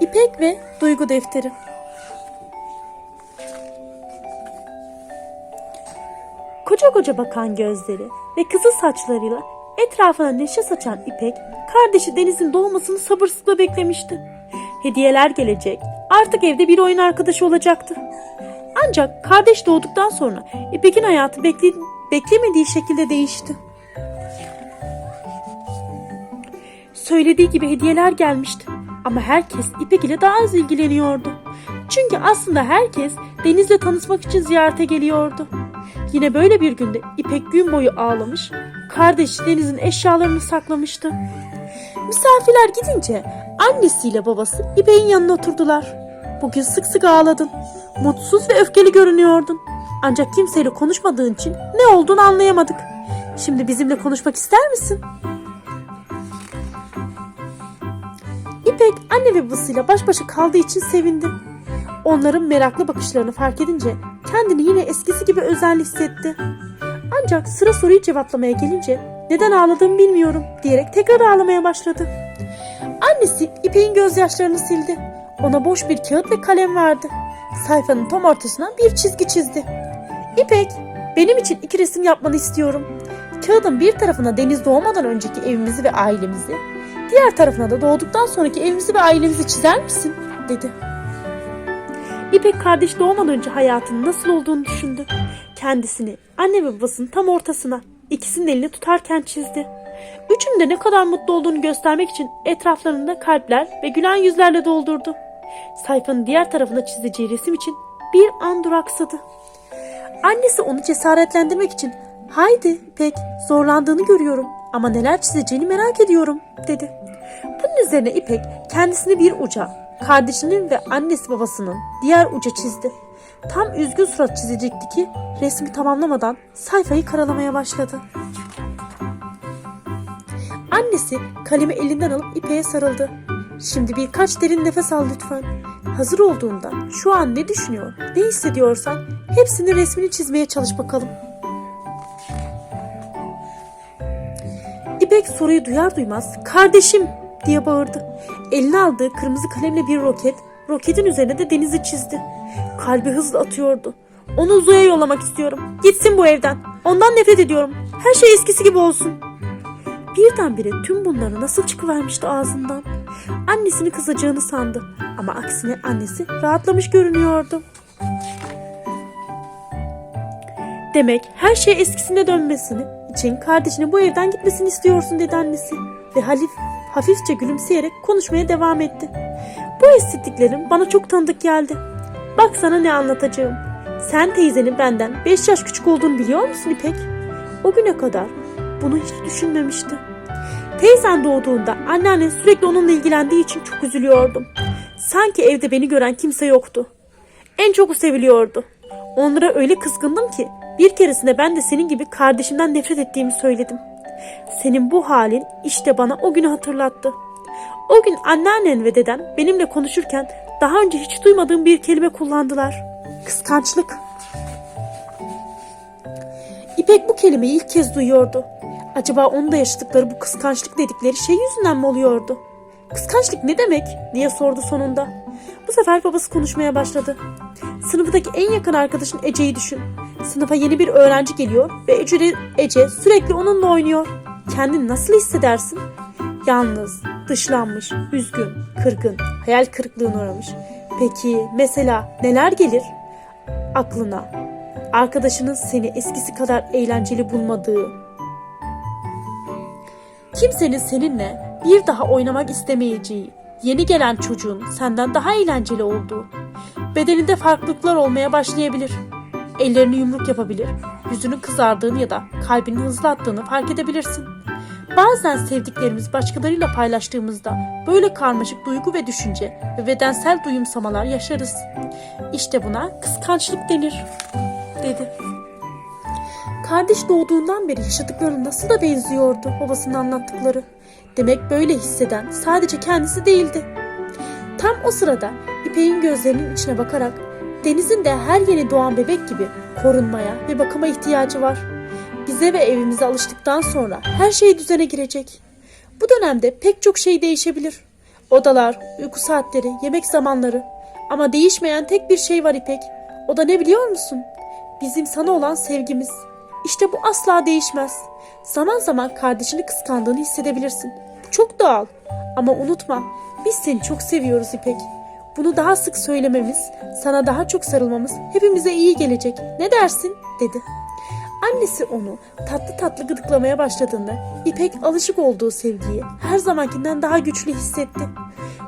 İpek ve Duygu Defteri Koca koca bakan gözleri ve kızıl saçlarıyla etrafına neşe saçan İpek, kardeşi Deniz'in doğmasını sabırsızlıkla beklemişti. Hediyeler gelecek, artık evde bir oyun arkadaşı olacaktı. Ancak kardeş doğduktan sonra İpek'in hayatı bekle- beklemediği şekilde değişti. Söylediği gibi hediyeler gelmişti. Ama herkes İpek ile daha az ilgileniyordu. Çünkü aslında herkes Deniz'le tanışmak için ziyarete geliyordu. Yine böyle bir günde İpek gün boyu ağlamış, kardeşi Deniz'in eşyalarını saklamıştı. Misafirler gidince annesiyle babası İpek'in yanına oturdular. Bugün sık sık ağladın. Mutsuz ve öfkeli görünüyordun. Ancak kimseyle konuşmadığın için ne olduğunu anlayamadık. Şimdi bizimle konuşmak ister misin? İpek anne ve babasıyla baş başa kaldığı için sevindi. Onların meraklı bakışlarını fark edince kendini yine eskisi gibi özenli hissetti. Ancak sıra soruyu cevaplamaya gelince neden ağladığımı bilmiyorum diyerek tekrar ağlamaya başladı. Annesi İpek'in gözyaşlarını sildi. Ona boş bir kağıt ve kalem verdi. Sayfanın tam ortasına bir çizgi çizdi. İpek, benim için iki resim yapmanı istiyorum. Kağıdın bir tarafına deniz doğmadan önceki evimizi ve ailemizi, diğer tarafına da doğduktan sonraki evimizi ve ailemizi çizer misin? dedi. İpek kardeş doğmadan önce hayatının nasıl olduğunu düşündü. Kendisini, anne ve babasının tam ortasına, ikisinin elini tutarken çizdi. Üçünün de ne kadar mutlu olduğunu göstermek için etraflarında kalpler ve gülen yüzlerle doldurdu. Sayfanın diğer tarafına çizeceği resim için bir an duraksadı. Annesi onu cesaretlendirmek için haydi pek zorlandığını görüyorum ama neler çizeceğini merak ediyorum dedi. Bunun üzerine İpek kendisini bir uca, kardeşinin ve annesi babasının diğer uca çizdi. Tam üzgün surat çizecekti ki resmi tamamlamadan sayfayı karalamaya başladı. Annesi kalemi elinden alıp İpek'e sarıldı. Şimdi birkaç derin nefes al lütfen. Hazır olduğunda şu an ne düşünüyor, ne hissediyorsan hepsini resmini çizmeye çalış bakalım. İpek soruyu duyar duymaz kardeşim diye bağırdı. Eline aldığı kırmızı kalemle bir roket, roketin üzerine de denizi çizdi. Kalbi hızla atıyordu. Onu uzaya yollamak istiyorum. Gitsin bu evden. Ondan nefret ediyorum. Her şey eskisi gibi olsun. Birdenbire tüm bunları nasıl çıkıvermişti ağzından. Annesini kızacağını sandı. Ama aksine annesi rahatlamış görünüyordu. Demek her şey eskisine dönmesini için kardeşinin bu evden gitmesini istiyorsun dedi annesi. Ve Halif hafifçe gülümseyerek konuşmaya devam etti. Bu hissettiklerim bana çok tanıdık geldi. Bak sana ne anlatacağım. Sen teyzenin benden 5 yaş küçük olduğunu biliyor musun İpek? O güne kadar bunu hiç düşünmemişti. Teyzen doğduğunda anneannen sürekli onunla ilgilendiği için çok üzülüyordum. Sanki evde beni gören kimse yoktu. En çok o seviliyordu. Onlara öyle kızgındım ki bir keresinde ben de senin gibi kardeşimden nefret ettiğimi söyledim. Senin bu halin işte bana o günü hatırlattı. O gün anneannen ve dedem benimle konuşurken daha önce hiç duymadığım bir kelime kullandılar. Kıskançlık. İpek bu kelimeyi ilk kez duyuyordu. Acaba onun da yaşadıkları bu kıskançlık dedikleri şey yüzünden mi oluyordu? Kıskançlık ne demek diye sordu sonunda. Bu sefer babası konuşmaya başladı. Sınıftaki en yakın arkadaşın Ece'yi düşün. Sınıfa yeni bir öğrenci geliyor ve Ece, Ece sürekli onunla oynuyor. Kendini nasıl hissedersin? Yalnız, dışlanmış, üzgün, kırgın, hayal kırıklığına uğramış. Peki mesela neler gelir aklına? Arkadaşının seni eskisi kadar eğlenceli bulmadığı, kimsenin seninle bir daha oynamak istemeyeceği, yeni gelen çocuğun senden daha eğlenceli olduğu, bedeninde farklılıklar olmaya başlayabilir. Ellerini yumruk yapabilir, yüzünün kızardığını ya da kalbinin hızlı attığını fark edebilirsin. Bazen sevdiklerimiz başkalarıyla paylaştığımızda böyle karmaşık duygu ve düşünce ve bedensel duyumsamalar yaşarız. İşte buna kıskançlık denir, dedi. Kardeş doğduğundan beri yaşadıkları nasıl da benziyordu babasının anlattıkları. Demek böyle hisseden sadece kendisi değildi. Tam o sırada İpek'in gözlerinin içine bakarak Deniz'in de her yeni doğan bebek gibi korunmaya ve bakıma ihtiyacı var. Bize ve evimize alıştıktan sonra her şey düzene girecek. Bu dönemde pek çok şey değişebilir. Odalar, uyku saatleri, yemek zamanları. Ama değişmeyen tek bir şey var İpek. O da ne biliyor musun? Bizim sana olan sevgimiz. İşte bu asla değişmez. Zaman zaman kardeşini kıskandığını hissedebilirsin. Bu çok doğal. Ama unutma, biz seni çok seviyoruz İpek. Bunu daha sık söylememiz, sana daha çok sarılmamız hepimize iyi gelecek. Ne dersin? dedi. Annesi onu tatlı tatlı gıdıklamaya başladığında İpek alışık olduğu sevgiyi her zamankinden daha güçlü hissetti.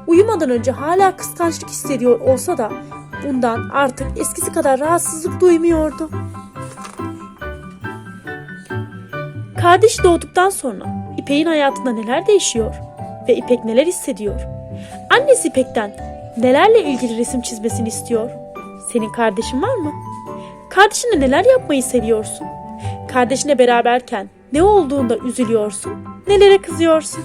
Uyumadan önce hala kıskançlık hissediyor olsa da bundan artık eskisi kadar rahatsızlık duymuyordu. Kardeş doğduktan sonra İpek'in hayatında neler değişiyor ve İpek neler hissediyor? Annesi İpek'ten nelerle ilgili resim çizmesini istiyor? Senin kardeşin var mı? Kardeşinle neler yapmayı seviyorsun? Kardeşine beraberken ne olduğunda üzülüyorsun? Nelere kızıyorsun?